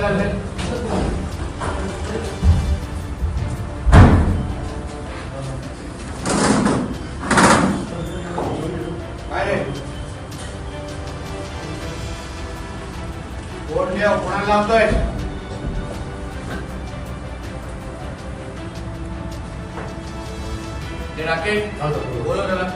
काय झालंय काय रे कोण देव कोणाला लावतोय ते राकेश बोलव त्याला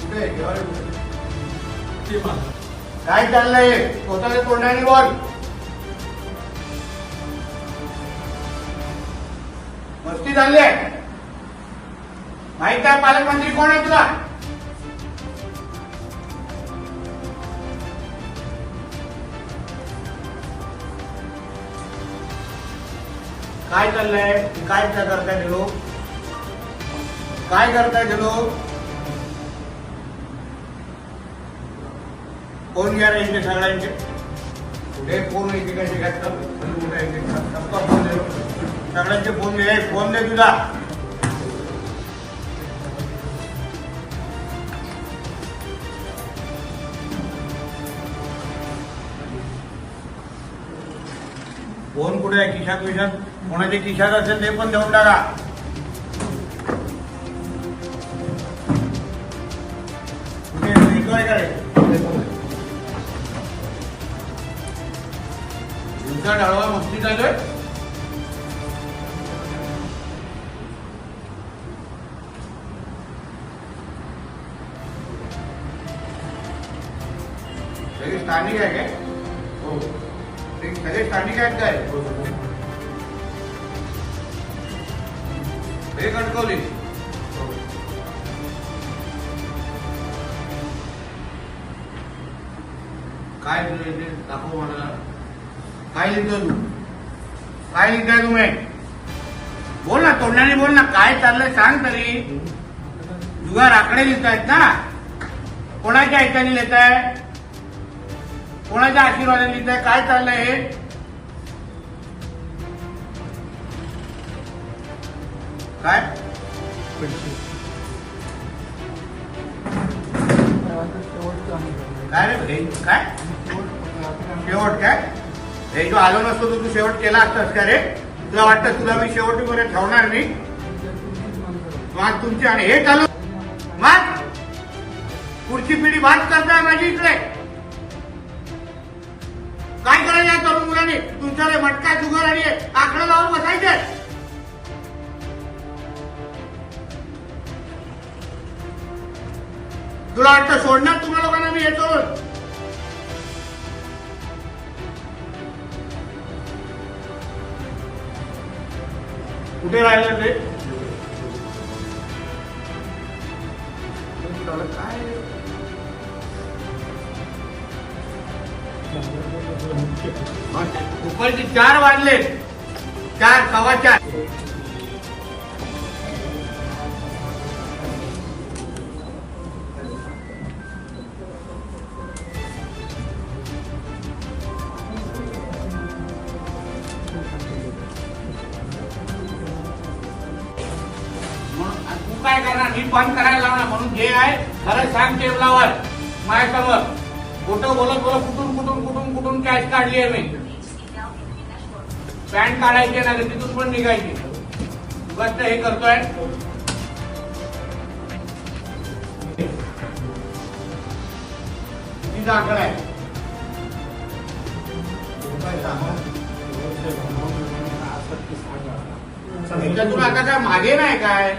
कुठे आहे? जेवायला कुठे? काय चाललंय? स्वतःच्या तोंडाने बोल. मस्ती चालली आहे. माहीत आहे पालकमंत्री कोण आहे तुला? काय चाललंय? काय करताय गेलो काय करताय गेलो लोक फोन घ्या रे इथे सगळ्यांचे कुठे फोन एकेकाचे घातलं कुठे एकेका फोन दे सगळ्यांचे फोन घे फोन दे तुझा फोन कुठे आहे खिशात विशात कोणाच्या खिशात असेल ते पण देऊन टाका कुठे आहे? स्थानिक आहे. काय हो. ते सगळे स्थानिक आहेत काय? हे कणकवली हो. काय दाखव मला. काय लिहितो तू? काय लिहिताय तुम्ही बोल ना तोंडाने बोल ना. काय चाललंय सांग तरी. जुगार आकडे लिहितायत ना. कोणाच्या ऐकाने लिहिताय? कोणाच्या आशीर्वादाने लिहिताय? काय चाललंय हे? काय? काय रे? हे काय? शेवट काय? हे जो आलो नसतो तर तू शेवट केला असतास का रे? तुला वाटतं तुला मी शेवटीपर्यंत ठेवणार नाही? मग तुमची आणि हे चालू मग पुढची पिढी बात करताय माझी इकडे. काय या तरुण मुलांनी तुमच्याकडे मटका जुगार आणि आकडे लावून बसायचे. तुला वाटतं सोडणार तुम्हा लोकांना मी येतो कुठे राहिलं ते? दुपारचे चार वाजले. चार सव्वा चार. तू काय करणार? मी बंद करायला लावणार म्हणून जे आहे खरं सांग टेबलावर माझ्यासमोर. खोटं बोलत बोलत कुठून कॅश काढली आहे मी पॅन्ट काढायची ना तिथून पण निघायची. उगाच तर हे करतोय. तिचा आकडा आहे. ह्याच्यातून आता काय मागे नाही काय?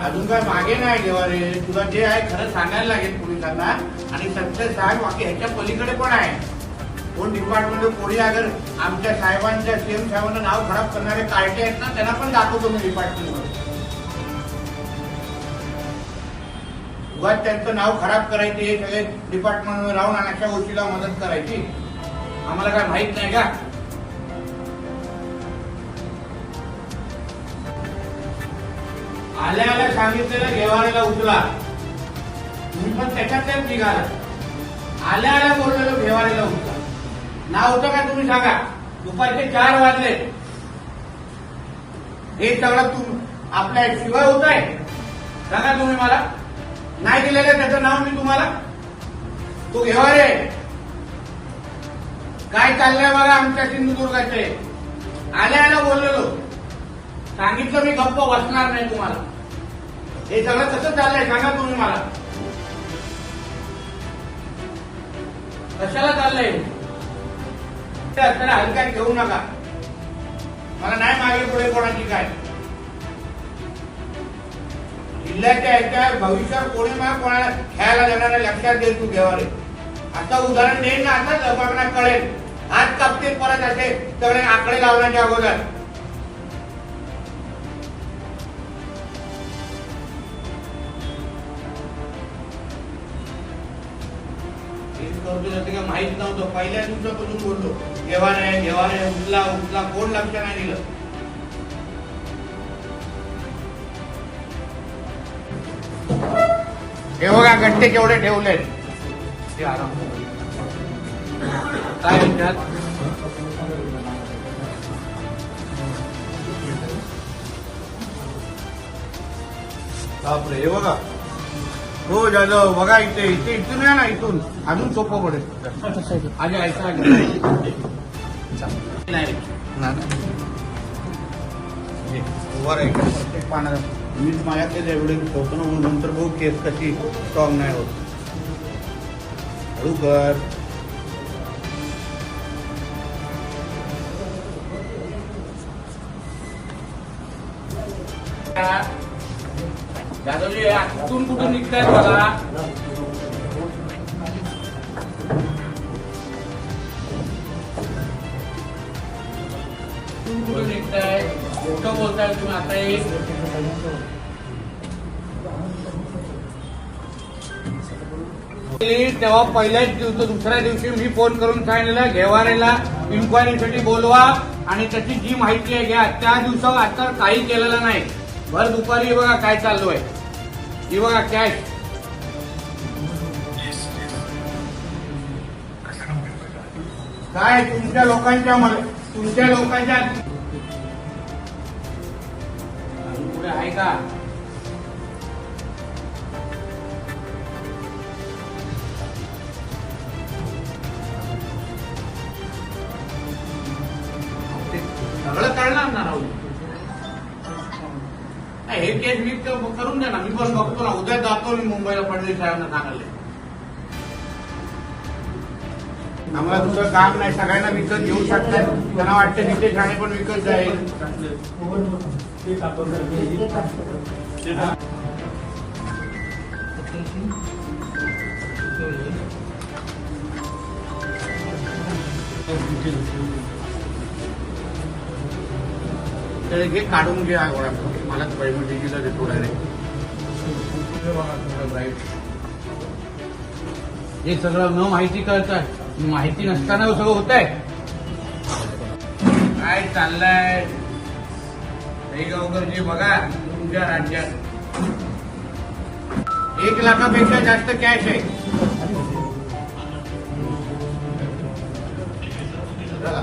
अजून काय मागे नाही घेवा रे तुला जे आहे खरं सांगायला लागेल पोलिसांना. आणि सत्य साहेब बाकी ह्याच्या पलीकडे पण आहे. कोण डिपार्टमेंट कोणी अगर आमच्या साहेबांच्या सीएम साहेबांना नाव खराब करणारे कार्टे आहेत ना त्यांना पण दाखवतो मी डिपार्टमेंटवर उगाच त्यांचं नाव खराब करायचे हे सगळे डिपार्टमेंटवर राहून आणि अशा गोष्टीला मदत करायची. आम्हाला काय माहीत नाही का? आल्या आल्या सांगितलेलं घेवारीला उचला. मी पण त्याच्यातल्याच निघाला. आल्या आल्या बोललेलं घेवारीला होता नाव होतं का तुम्ही सांगा? दुपारचे चार वाजले. हे सगळं तुम आपल्या शिवाय होत आहे. सांगा तुम्ही मला. नाही दिलेलं त्याचं नाव मी तुम्हाला? तो घेवारे काय चाललंय बघा आमच्या सिंधुदुर्गाचे? आल्या आल्या बोललेलो. सांगितलं मी गप्प बसणार नाही तुम्हाला. हे सगळं कसं चाललंय सांगा तुम्ही मला. कशाला चाललंय? ते असताना हलक्यात घेऊ नका. मला नाही मागे पुढे कोणाची काय. जिल्ह्याच्या ह्याच्या भविष्यात कोणी मला कोणाला खेळायला जाणार लक्षात देईल तू घेवारे आता उदाहरण देईन ना आता लोकांना कळेल. हात कापतील परत असे सगळे आकडे लावण्याच्या अगोदर. बोलतो त्याचं काही माहीत नव्हतं. पहिल्या दिवसापासून बोललो. घेवा नाही घेवा नाही उचला उचला कोण लक्ष नाही दिलं. हे बघा गट्टे केवढे ठेवले काय म्हणतात? बापरे हे बघा. हो जाधव बघा इथे इथे इथून या ना इथून. अजून सोपं पडेल. हे, राहा इकडे. प्रत्येक मीच माझ्याकडे एवढे ठेवतो ना म्हणून नंतर बघू केस कशी स्ट्रॉंग नाही होत. हळू कर. जाधवजी कुठून कुठून बघा. कुठून कुठून निघताय? कुठं बोलताय तुम्ही आता एक तेव्हा पहिल्याच दिवस दुसऱ्या दिवशी मी फोन करून सांगितलं घेवारेला इन्क्वायरीसाठी बोलवा. आणि त्याची जी माहिती आहे घ्या. त्या दिवसावर आता काही केलेलं नाही. भर दुपारी बघा काय चालू आहे ही बघा कॅश काय तुमच्या लोकांच्या तुमच्या लोकांच्या पुढे आहे का? सगळं कळणार ना राहुल. हे केस मी करून द्या ना मी पण बघतो ना. उद्या जातो मी मुंबईला फडणवीस साहेबांना सांगायला. आम्हाला दुसरं काम नाही. सगळ्यांना विकत घेऊ शकतात. त्यांना वाटतं तिथे ठाणे पण विकत जाईल. तर हे काढून घ्या गोळा मला पैमटीला देतो डायरेक्ट हे सगळं न माहिती करताय माहिती नसताना सगळं होत आहे काय चाललंय? गावकरजी बघा तुमच्या राज्यात. एक लाखापेक्षा जास्त कॅश आहे. चला.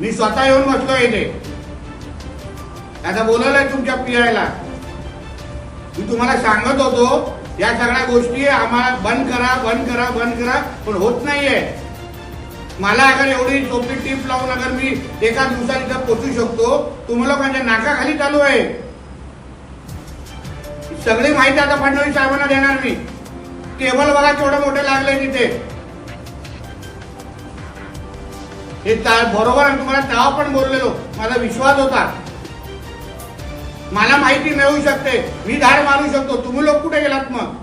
मी स्वतः येऊन बसलो इथे. आता बोलवलंय तुमच्या पियायला मी तुम्हाला सांगत होतो या सगळ्या गोष्टी आम्हाला बंद करा बंद करा बंद करा पण होत नाहीये. मला अगर एवढी सोपी टीप लावून अगर मी एका दिवसात इथं पोचू शकतो तुम्हाला माझ्या नाकाखाली चालू आहे. सगळी माहिती आता फडणवीस साहेबांना देणार मी. टेबल बघा केवढं मोठे लागले तिथे. हे ता- बरोबर आहे तुम्हाला तेव्हा पण बोललेलो. माझा विश्वास होता. मला माहिती मिळू शकते. मी धाड मारू शकतो. तुम्ही लोक कुठे गेलात मग?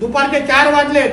दुपारचे चार वाजलेत.